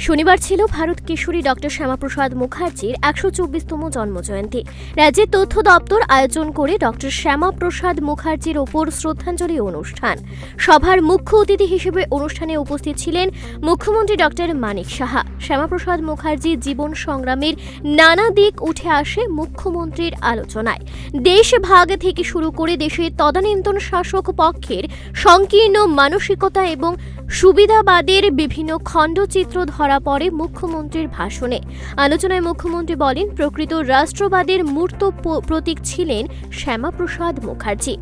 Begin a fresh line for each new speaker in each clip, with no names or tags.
শনিবার ছিল ভারত কিশোরী ডক্টর শ্যামাপ্রসাদ মুখার্জির একশো চব্বিশতম জন্মজয়ন্তী। রাজ্যের তথ্য দপ্তর আয়োজন করে ডক্টর শ্যামাপ্রসাদ মুখার্জির ওপর শ্রদ্ধাঞ্জলি অনুষ্ঠান। সভার মুখ্য অতিথি হিসেবে অনুষ্ঠানে উপস্থিত ছিলেন মুখ্যমন্ত্রী ডক্টর মানিক সাহা। শ্যামাপ্রসাদ মুখার্জির জীবন সংগ্রামের নানা দিক উঠে আসে মুখ্যমন্ত্রীর আলোচনায়। দেশ ভাগ থেকে শুরু করে দেশের তদানীন্তন শাসক পক্ষের সংকীর্ণ মানসিকতা এবং সুবিধাবাদের বিভিন্ন খণ্ডচিত্র ধরা পড়ে মুখ্যমন্ত্রীর ভাষণে। আলোচনায় মুখ্যমন্ত্রী বলেন, প্রকৃত রাষ্ট্রবাদের মূর্ত প্রতীক ছিলেন শ্যামাপ্রসাদ মুখার্জি।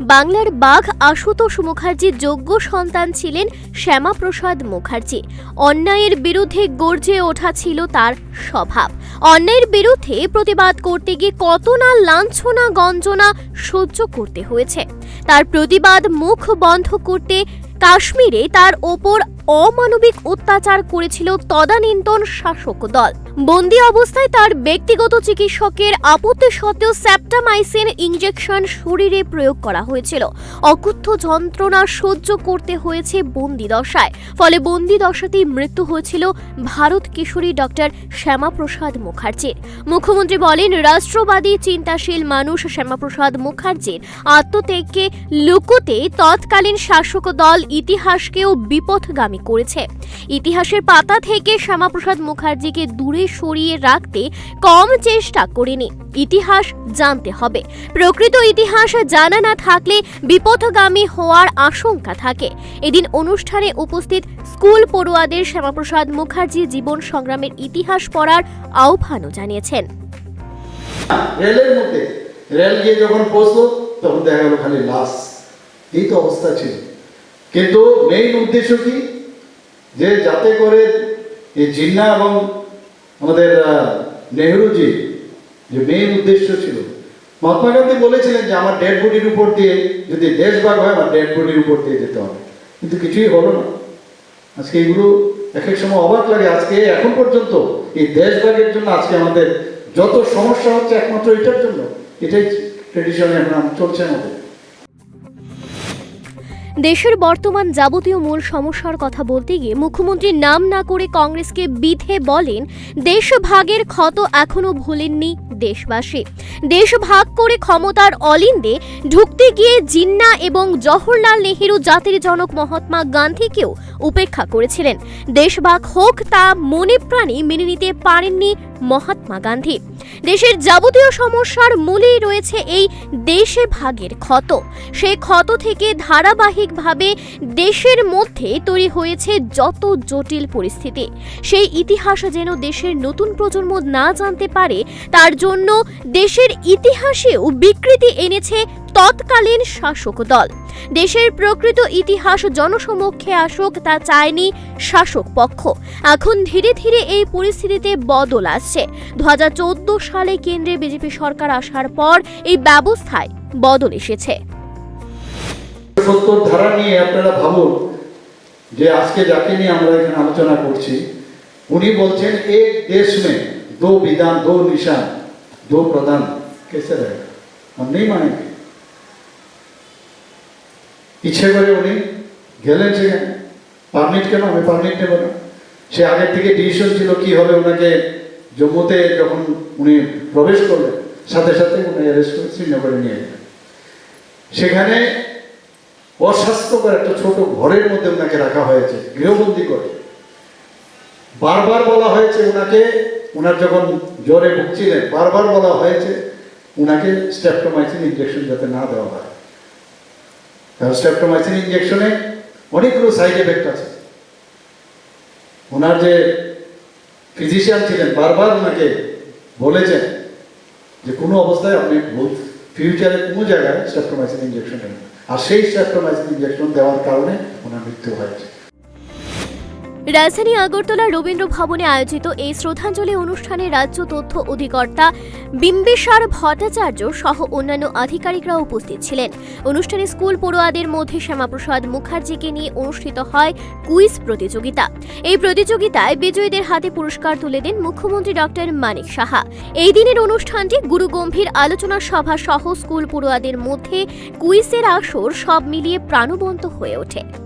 বাংলার বাঘ আশুতোষ মুখার্জির যোগ্য সন্তান ছিলেন শ্যামাপ্রসাদ মুখার্জি। অন্যায়ের বিরুদ্ধে গর্জে ওঠা ছিল তার স্বভাব। অন্যায়ের বিরুদ্ধে প্রতিবাদ করতে গিয়ে কত না লাঞ্ছনা, গঞ্জনা সহ্য করতে হয়েছে। তার প্রতিবাদ মুখ বন্ধ করতে কাশ্মীরে তার ওপর অমানবিক অত্যাচার করেছিল তদানীন্তন শাসক দল। বন্দি অবস্থায় তার ব্যক্তিগত চিকিৎসকের আপত্তি সত্ত্বেও স্যাপ্টামাইসিন ইঞ্জেকশন শরীরে প্রয়োগ করা হয়েছিল। অকুত্থ যন্ত্রণা সহ্য করতে হয়েছে বন্দি দশায়। ফলে বন্দি দশাতেই মৃত্যু হয়েছিল ভারত কিশোরী ডক্টর শ্যামাপ্রসাদ মুখার্জির। মুখ্যমন্ত্রী বলেন, রাষ্ট্রবাদী চিন্তাশীল মানুষ শ্যামাপ্রসাদ মুখার্জির আত্মত্যাগকে লুকোতে তৎকালীন শাসক দল ইতিহাসকেও বিপথগামী করেছে। ইতিহাসের পাতা থেকে শ্যামাপ্রসাদ মুখার্জিকে দূরে সরিয়ে রাখতে কম চেষ্টা করেনি। ইতিহাস জানতে হবে। প্রকৃত ইতিহাস জানা না থাকলে বিপথগামী হওয়ার আশঙ্কা থাকে। এদিন অনুষ্ঠানে উপস্থিত স্কুল পড়ুয়াদের শ্যামাপ্রসাদ মুখার্জি জীবন সংগ্রামের ইতিহাস পড়ার আহ্বানও জানিয়েছেন।
রেলের মধ্যে, রেল গিয়ে যখন পৌঁছলো তখন দেখা গেল খালি লাশ এই তো অবস্থা ছিল। কিন্তু মেইন উদ্দেশ্য কি? যে যাতে করে এই জিন্না এবং আমাদের নেহরুজি, যে মেইন উদ্দেশ্য ছিল। মহাত্মা গান্ধী বলেছিলেন যে, আমার ডেড বডির উপর দিয়ে যদি দেশভাগ হয়, আমার ডেড বডির উপর দিয়ে যেতে হবে। কিন্তু কিছুই হলো না। আজকে এগুলো এক এক সময় অবাক লাগে। আজকে, এখন পর্যন্ত এই দেশভাগের জন্য আজকে আমাদের যত সমস্যা হচ্ছে, একমাত্র এটার জন্য। এটাই ট্রেডিশনে এখন চলছে আমাদের।
দেশের বর্তমান যাবতীয় মূল সমস্যার কথা বলতে গিয়ে মুখ্যমন্ত্রী নাম না করে কংগ্রেসকে বিধে বলেন দেশ ভাগের ক্ষত এখনও ভুলেননি দেশবাসী। দেশ ভাগ করে ক্ষমতার অলিন্দে ঢুকতে গিয়ে জিন্না এবং জওহরলাল নেহেরু জাতির জনক মহাত্মা গান্ধীকেও উপেক্ষা করেছিলেন। দেশভাগ হোক তা মনে প্রাণে মেনে নিতে পারেননি মহাত্মা গান্ধী। দেশের যাবতীয় সমস্যার মূলেই রয়েছে এই দেশে ভাগের ক্ষত। সেই ক্ষত থেকে ধারাবাহিকভাবে দেশের মধ্যে তৈরি হয়েছে যত জটিল পরিস্থিতি। সেই ইতিহাস যেন দেশের নতুন প্রজন্ম না জানতে পারে, তার জন্য দেশের ইতিহাসেও বিকৃতি এনেছে তৎকালীন শাসক দল দেশের প্রকৃত ইতিহাস জনসমক্ষে আসুক তা চায়নি শাসক পক্ষ এখন ধীরে ধীরে এই পরিস্থিতিতে বদল আসছে দু সালে কেন্দ্রে বিজেপি সরকার আসার পর এই ব্যবস্থায় বদল এসেছে
সত্তর ধারা নিয়ে আপনারা ভাবুন যে আজকে যাকে নিয়ে আমরা এখানে আলোচনা করছি উনি বলছেন এক দেশ মে দো বিধান দো নিশান দো প্রধান কেসে रहेगा हम नहीं मानेंगे ইচ্ছে করে উনি গেলেন সেখানে পারমিট কেন? আমি পারমিট নেব না। সে আগের থেকে ডিসিশন ছিল কি হবে ওনাকে জম্মুতে যখন উনি প্রবেশ করলেন, সাথে সাথে উনি অ্যারেস্ট করে শ্রীনগরে নিয়ে গেলেন। সেখানে অস্বাস্থ্যকর একটা ছোট ঘরের মধ্যে ওনাকে রাখা হয়েছে, গৃহবন্দী করে বারবার বলা হয়েছে ওনাকে ওনার যখন জ্বরে ভুগছিলেন, বারবার বলা হয়েছে ওনাকে স্ট্যাপ্টোমাইসিন ইঞ্জেকশন যাতে না দেওয়া হয়। স্ট্যাপ্টোমাইসিন ইঞ্জেকশনে অনেকগুলো সাইড এফেক্ট আছে। ওনার যে ফিজিশিয়ান ছিলেন, বারবার ওনাকে বলেছেন যে কোনো অবস্থায় আপনি ভুল ফিউচারে কোনো জায়গায় স্ট্যাপ্টোমাইসিন ইঞ্জেকশন নেবেন আর সেই স্ট্যাপ্টোমাইসিন ইঞ্জেকশন দেওয়ার কারণে ওনার মৃত্যু হয়েছে।
রাজধানী আগরতলা রবীন্দ্র ভবনে আয়োজিত এই শ্রদ্ধাঞ্জলি অনুষ্ঠানে রাজ্য তথ্য অধিকর্তা বিম্বিসার ভট্টাচার্য সহ অন্যান্য আধিকারিকরা উপস্থিত ছিলেন। অনুষ্ঠানে স্কুল পড়ুয়াদের মধ্যে শ্যামাপ্রসাদ মুখার্জিকে নিয়ে অনুষ্ঠিত হয় কুইজ প্রতিযোগিতা। এই প্রতিযোগিতায় বিজয়ীদের হাতে পুরস্কার তুলে দেন মুখ্যমন্ত্রী ডক্টর মানিক সাহা। এই দিনের অনুষ্ঠানটি গুরু গম্ভীর আলোচনা সভা সহ স্কুল পড়ুয়াদের মধ্যে কুইজের আসর সব মিলিয়ে প্রাণবন্ত হয়ে ওঠে।